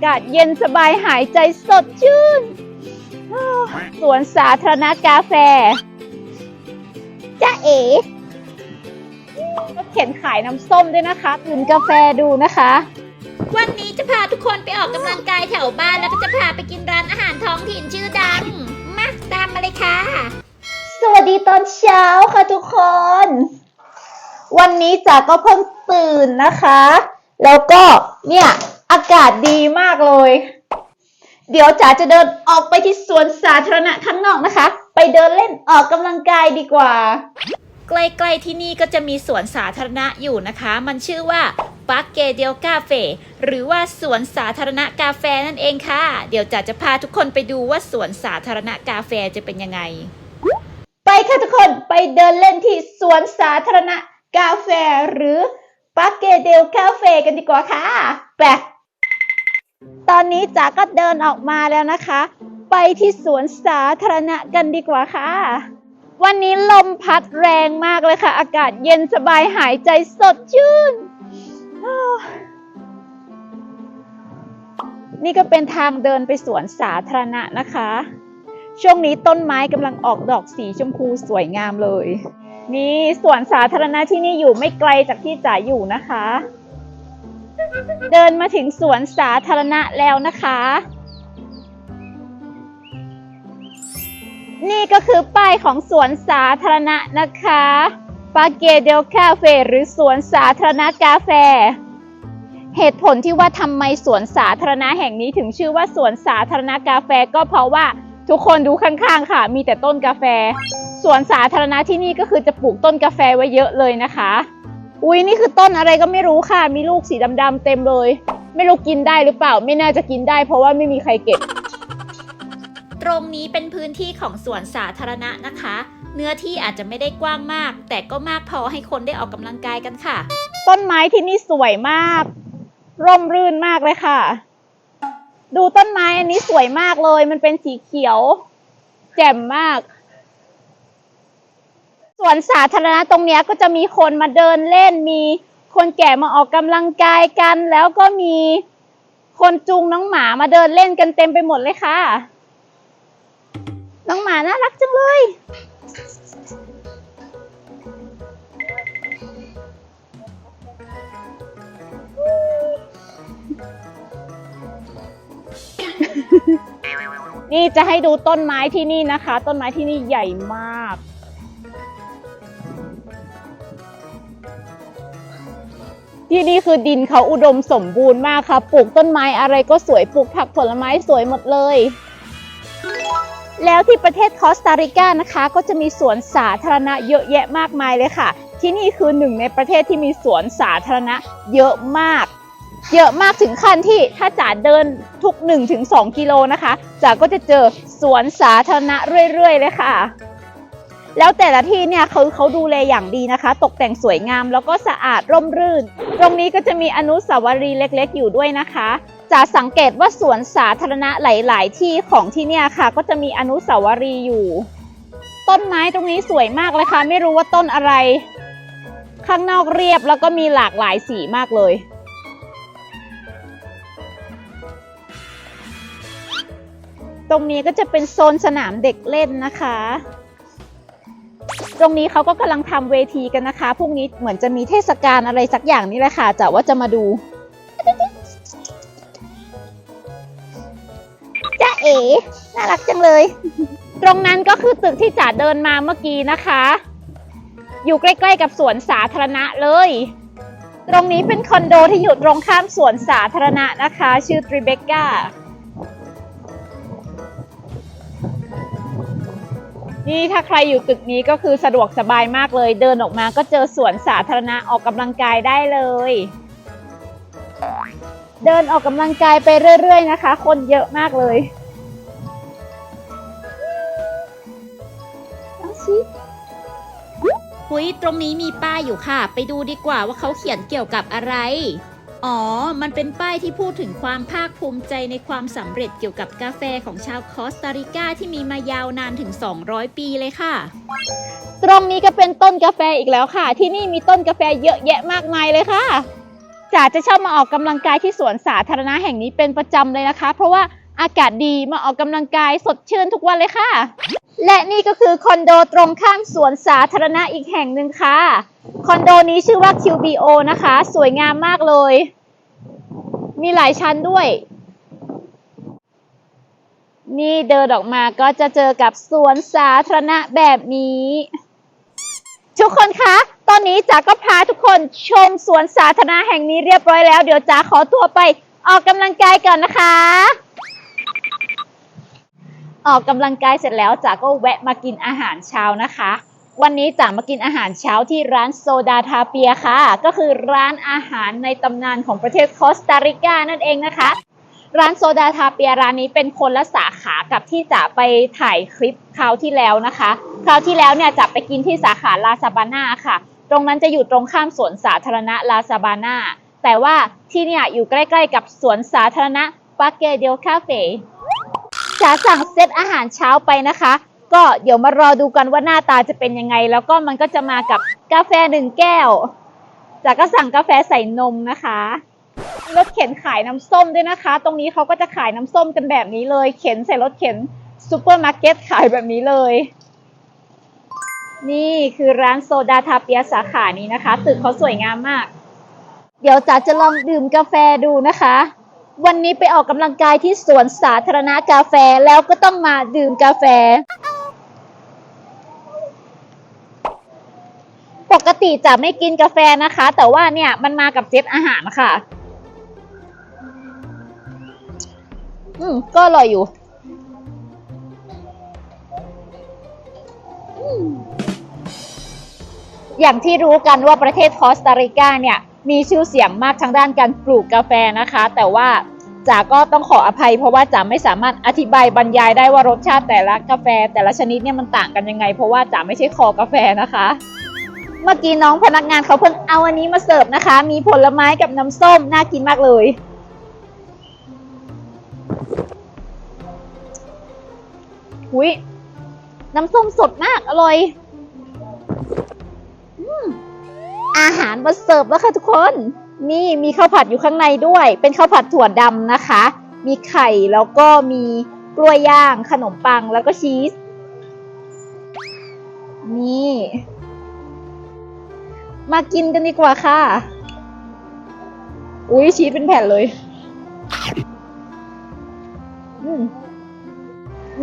ากาศเย็นสบายหายใจสดชื่นอ้าวสวนสาธารณะกาแฟจ้าเอ๋ก็เข็นขายน้ำส้มด้วยนะคะดื่มกาแฟดูนะคะ วันนี้จะพาทุกคนไปออกกำลังกายแถวบ้านแล้วก็จะพาไปกินร้านอาหารท้องถิ่นชื่อดัง มาตามมาเลยค่ะ สวัสดีตอนเช้าค่ะทุกคน วันนี้จ๋าก็เพิ่งตื่นนะคะ แล้วก็เนี่ย อากาศดีมากเลย เดี๋ยวจ๋าจะเดินออกไปที่สวนสาธารณะข้างนอกนะคะ ไปเดินเล่นออกกำลังกายดีกว่า ใกล้ๆที่นี่ก็จะมีสวนสาธารณะอยู่นะคะ มันชื่อว่าปาร์กเกเดียลกาเฟหรือว่าสวนสาธารณะกาแฟนั่นเองค่ะ เดี๋ยวจ๋าจะพาทุกคนไปดูว่าสวนสาธารณะกาแฟจะเป็นยังไง ไปค่ะทุกคนไปเดินเล่นที่สวนสาธารณะกาแฟหรือปาเกเดลคาเฟ่กันดีกว่าค่ะไป ตอนนี้จ๋าก็เดินออกมาแล้วนะคะ ไปที่สวนสาธารณะกันดีกว่าค่ะ วันนี้ลมพัดแรงมากเลยค่ะ อากาศเย็นสบายหายใจสดชื่น นี่ก็เป็นทางเดินไปสวนสาธารณะนะคะ ช่วงนี้ต้นไม้กำลังออกดอกสีชมพูสวยงามเลย นี่สวนสาธารณะที่นี่อยู่ไม่ไกลจากที่จ๋าอยู่นะคะ เดินมาถึงสวนสาธารณะแล้วนะคะ นี่ก็คือป้ายของสวนสาธารณะนะคะปาเกเดลคาเฟ่หรือสวนสาธารณะกาแฟ เหตุผลที่ว่าทำไมสวนสาธารณะแห่งนี้ถึงชื่อว่าสวนสาธารณะกาแฟก็เพราะว่าทุกคนดูข้างๆค่ะ มีแต่ต้นกาแฟ สวนสาธารณะที่นี่ก็คือจะปลูกต้นกาแฟไว้เยอะเลยนะคะ อุ้ยนี่คือต้นอะไรก็ไม่รู้ค่ะ มีลูกสีดำๆเต็มเลย ไม่รู้กินได้หรือเปล่า ไม่น่าจะกินได้ เพราะว่าไม่มีใครเก็บ ตรงนี้เป็นพื้นที่ของสวนสาธารณะนะคะ เนื้อที่อาจจะไม่ได้กว้างมาก แต่ก็มากพอให้คนได้ออกกำลังกายกันค่ะ ต้นไม้ที่นี่สวยมาก ร่มรื่นมากเลยค่ะ ดูต้นไม้อันนี้สวยมากเลย มันเป็นสีเขียว แจ่มมาก สวนสาธารณะตรงเนี้ยก็จะมีคนมาเดินเล่น มีคนแก่มาออกกำลังกายกัน แล้วก็มีคนจูงน้องหมามาเดินเล่นกันเต็มไปหมดเลยค่ะ น้องหมาน่ารักจังเลย นี่จะให้ดูต้นไม้ที่นี่นะคะ ต้นไม้ที่นี่ใหญ่ม ที่นี่คือดินเขาอุดมสมบูรณ์มากค่ะ ปลูกต้นไม้อะไรก็สวย ปลูกผักผลไม้สวยหมดเลย แล้วที่ประเทศคอสตาริกานะคะ ก็จะมีสวนสาธารณะเยอะแยะมากมายเลยค่ะ ที่นี่คือหนึ่งในประเทศที่มีสวนสาธารณะเยอะมาก เยอะมากถึงขั้นที่ถ้าจ๋าเดินทุก 1-2 กิโลนะคะจ๋าก็จะเจอสวนสาธารณะเรื่อยๆเลยค่ะ แล้วแต่ละที่เนี่ยเขาเขาดูแลอย่างดีนะคะ ตกแต่งสวยงามแล้วก็สะอาดร่มรื่น ตรงนี้ก็จะมีอนุสาวรีย์เล็กๆ อยู่ด้วยนะคะจ๋าสังเกตว่าสวนสาธารณะหลาย ๆ ที่ของที่เนี่ยค่ะ ก็จะมีอนุสาวรีย์อยู่ ต้นไม้ตรงนี้สวยมากเลยค่ะ ไม่รู้ว่าต้นอะไร ข้างนอกเรียบแล้วก็มีหลากหลายสีมากเลยตรงนี้ก็จะเป็นโซนสนามเด็กเล่นนะคะ ตรงนี้เขาก็กำลังทำเวทีกันนะคะพรุ่งนี้เหมือนจะมีเทศกาลอะไรสักอย่างนี่แหละค่ะจะว่าจะมาดูจ้าเอ๋น่ารักจังเลย ตรงนั้นก็คือตึกที่จ๋าเดินมาเมื่อกี้นะคะ อยู่ใกล้ ๆ กับสวนสาธารณะเลย ตรงนี้เป็นคอนโดที่อยู่ตรงข้ามสวนสาธารณะนะคะ ชื่อทริเบกกา นี่ถ้าใครอยู่ตึกนี้ก็คือสะดวกสบายมากเลย เดินออกมาก็เจอสวนสาธารณะออกกำลังกายได้เลย เดินออกกำลังกายไปเรื่อย ๆ นะคะ คนเยอะมากเลยน้องชิหุยตรงนี้มีป้ายอยู่ค่ะ ไปดูดีกว่าว่าเขาเขียนเกี่ยวกับอะไร อ๋อ มันเป็นป้ายที่พูดถึงความภาคภูมิใจในความสำเร็จเกี่ยวกับกาแฟของชาวคอสตาริกาที่มีมายาวนานถึง 200 ปีเลยค่ะ ตรงนี้ก็เป็นต้นกาแฟอีกแล้วค่ะ ที่นี่มีต้นกาแฟเยอะแยะมากมายเลยค่ะจ๋าจะชอบมาออกกำลังกายที่สวนสาธารณะแห่งนี้เป็นประจำเลยนะคะ เพราะว่าอากาศดีมาออกกำลังกายสดชื่นทุกวันเลยค่ะ และนี่ก็คือคอนโดตรงข้ามสวนสาธารณะอีกแห่งหนึ่งค่ะ คอนโดนี้ชื่อว่า QBO นะคะ สวยงามมากเลย มีหลายชั้นด้วย นี่เดินออกมาก็จะเจอกับสวนสาธารณะแบบนี้ ทุกคนคะ ตอนนี้จ๋าก็พาทุกคนชมสวนสาธารณะแห่งนี้เรียบร้อยแล้ว เดี๋ยวจ๋าขอตัวไปออกกำลังกายก่อนนะคะ ออกกำลังกายเสร็จแล้วจ๋าก็แวะมากินอาหารเช้านะคะ วันนี้จ๋ามากินอาหารเช้าที่ร้านโซดาทาเปียค่ะ ก็คือร้านอาหารในตำนานของประเทศคอสตาริกานั่นเองนะคะ ร้านโซดาทาเปียร้านนี้เป็นคนละสาขากับที่จะไปถ่ายคลิปคราวที่แล้วนะคะ คราวที่แล้วเนี่ยจะไปกินที่สาขาลาซาบาน่าค่ะ ตรงนั้นจะอยู่ตรงข้ามสวนสาธารณะลาซาบาน่าแต่ว่าที่เนี่ยอยู่ใกล้ ๆ กับสวนสาธารณะปาเกเดลคาเฟ่ จ๋าสั่งเซตอาหารเช้าไปนะคะ ก็เดี๋ยวมารอดูกันว่าหน้าตาจะเป็นยังไง แล้วก็มันก็จะมากับกาแฟหนึ่งแก้วจ๋าก็สั่งกาแฟใส่นมนะคะรถเข็นขายน้ำส้มด้วยนะคะ ตรงนี้เขาก็จะขายน้ำส้มกันแบบนี้เลย เข็นใส่รถเข็นซูเปอร์มาร์เก็ตขายแบบนี้เลย นี่คือร้านโซดาทาเปียสาขานี้นะคะ ตึกเขาสวยงามมาก เดี๋ยวจ๋าจะลองดื่มกาแฟดูนะคะ วันนี้ไปออกกำลังกายที่สวนสาธารณะกาแฟแล้วก็ต้องมาดื่มกาแฟ ปกติจะไม่กินกาแฟนะคะ แต่ว่าเนี่ยมันมากับเซตอาหารค่ะ อืม ก็อร่อยอยู่อืมอย่างที่รู้กันว่าประเทศคอสตาริกาเนี่ย มีชื่อเสียงมากทางด้านการปลูกกาแฟนะคะ แต่ว่าจ๋าก็ต้องขออภัย เพราะว่าจ๋าไม่สามารถอธิบายบรรยายได้ว่ารสชาติแต่ละกาแฟ แต่ละชนิดเนี่ยมันต่างกันยังไง เพราะว่าจ๋าไม่ใช่คอกาแฟนะคะ เมื่อกี้น้องพนักงานเขาเพิ่งเอาอันนี้มาเสิร์ฟนะคะ มีผลไม้กับน้ำส้มน่ากินมากเลย หุยน้ำส้มสดมากอร่อย อาหารมาเสิร์ฟแล้วค่ะทุกคน นี่มีข้าวผัดอยู่ข้างในด้วย เป็นข้าวผัดถั่วดำนะคะ มีไข่แล้วก็มีกล้วยย่าง ขนมปังแล้วก็ชีส นี่ มากินกันดีกว่าค่ะ อุ้ยชีสเป็นแผ่นเลย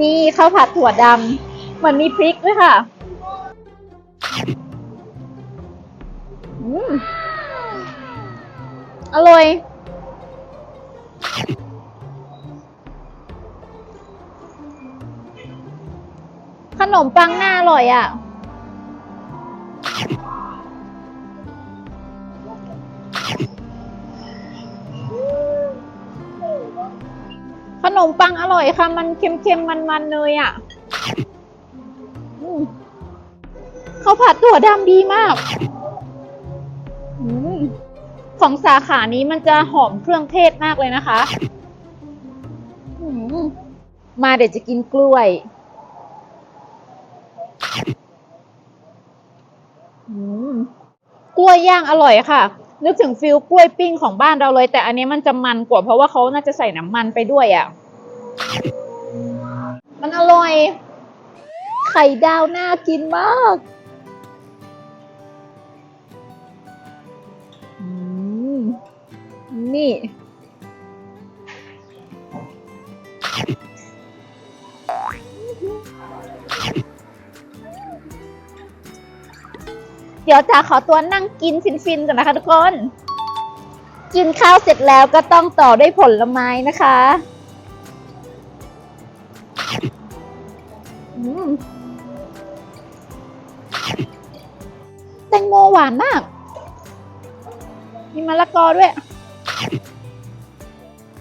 นี่ข้าวผัดถั่วดำเหมือนมีพริกด้วยค่ะ อร่อย ขนมปังน่าอร่อยอะ ขนมปังอร่อยค่ะ มันเค็มๆ มันๆเนยอะข้าวผัดถั่วดำดีมาก ของสาขานี้มันจะหอมเครื่องเทศมากเลยนะคะอืมมาเดี๋ยวจะกินกล้วยอืมกล้วยย่างอร่อยค่ะ นึกถึงฟิลกล้วยปิ้งของบ้านเราเลย แต่อันนี้มันจะมันกว่าเพราะว่าเขาน่าจะใส่น้ำมันไปด้วยอะ มันอร่อย ไข่ดาวน่ากินมาก นี่ เดี๋ยวจ๋าขอตัวนั่งกินฟินๆก่อนนะคะทุกคน กินข้าวเสร็จแล้วก็ต้องต่อด้วยผลไม้นะคะแตงโมหวานมาก มีมะละกอด้วย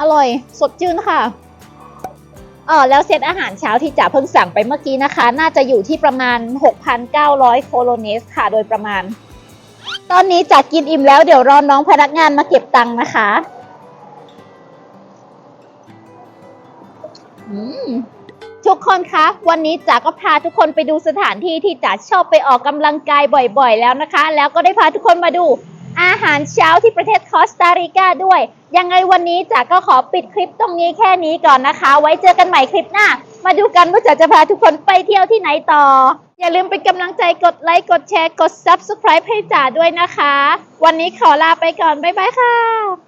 อร่อยสดชื่นค่ะอ๋อแล้วเซตอาหารเช้าที่จ๋าเพิ่งสั่งไปเมื่อกี้นะคะ น่าจะอยู่ที่ประมาณ 6,900 โคโลเนสค่ะโดยประมาณ ตอนนี้จ๋ากินอิ่มแล้วเดี๋ยวรอน้องพนักงานมาเก็บตังค์นะคะทุกคนคะวันนี้จ๋าก็พาทุกคนไปดูสถานที่ที่จ๋าชอบไปออกกำลังกายบ่อยๆ แล้วนะคะ แล้วก็ได้พาทุกคนมาดู อาหารเช้าที่ประเทศคอสตาริกาด้วย ยังไงวันนี้จ๋าก็ขอปิดคลิปตรงนี้แค่นี้ก่อนนะคะ ไว้เจอกันใหม่คลิปหน้า มาดูกันว่าจ๋าจะพาทุกคนไปเที่ยวที่ไหนต่อ อย่าลืมเป็นกำลังใจกดไลค์กดแชร์กด Subscribe ให้จ๋าด้วยนะคะ วันนี้ขอลาไปก่อน บ๊ายบายค่ะ